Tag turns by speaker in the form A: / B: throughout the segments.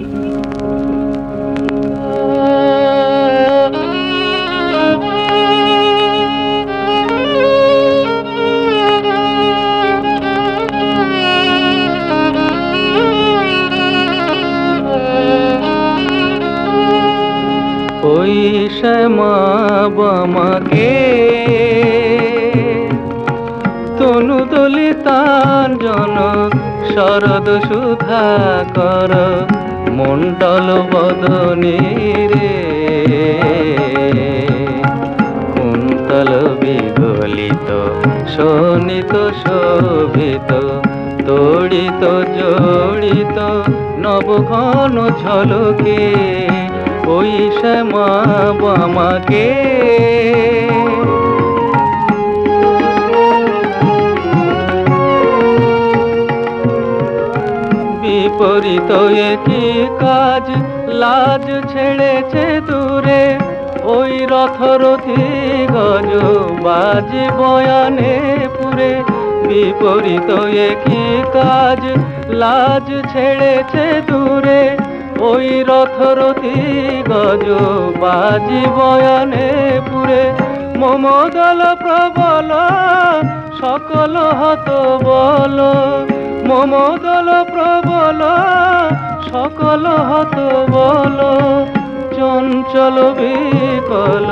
A: ওই বামাকে তনু দলিতান জন শরদ সুধা কর মণ্ডল বদনী রে। কুন্তল বিগলিত শোনিত শোভিত তড়িত জড়িত নবঘন ঝলকে ওই শ্যামা বামাকে বিপরীত একই কাজ, লাজ ছেড়েছে দূরে। ওই রথরথি গজ বাজি বয়ানে পুরে। বিপরীত একই কাজ, লাজ ছেড়েছে দূরে। ওই রথরথি গজ বাজি বয়ানে পুরে। মমদল প্রবল, সকল হত বল মমদল প্রবল সকল হত বল চঞ্চল বিকল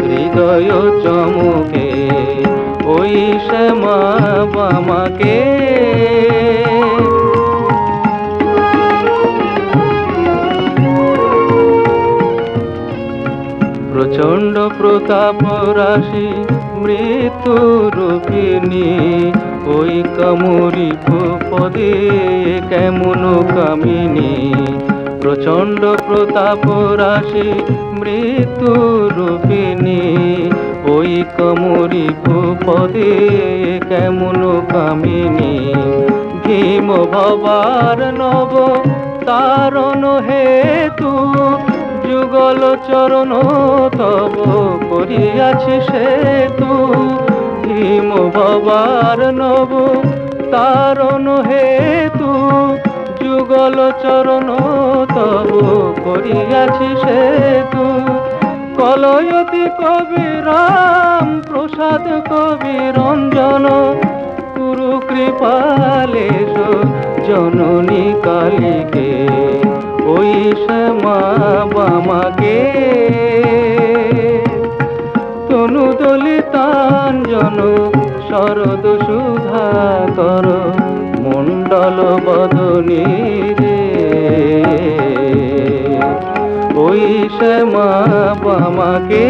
A: হৃদয় চমুকে ওই শ্যামা বামাকে প্রতাপ রাশি মৃত্যু রূপিণী ওই কামুরি পদে কেমন কামিনী? প্রচণ্ড প্রতাপ রাশি মৃত্যু রূপিণী ওই কামুরি পদে কেমন কামিনী? ভীম ভবার নব তারণ হেতু যুগল চরণ তব করিয়াছি সেতু ভীম ভবার নব তারণ হেতু। যুগল চরণ তব করিয়াছি সেতু কলয়তি কবি রাম প্রসাদ কবি রঞ্জন গুরু কৃপালেশ, জননী কালীকে শ্যামা বামাকে তনু দলিতাঞ্জন শরদ সুধা কর মণ্ডল বদনী রে। ওই শ্যামা বামাকে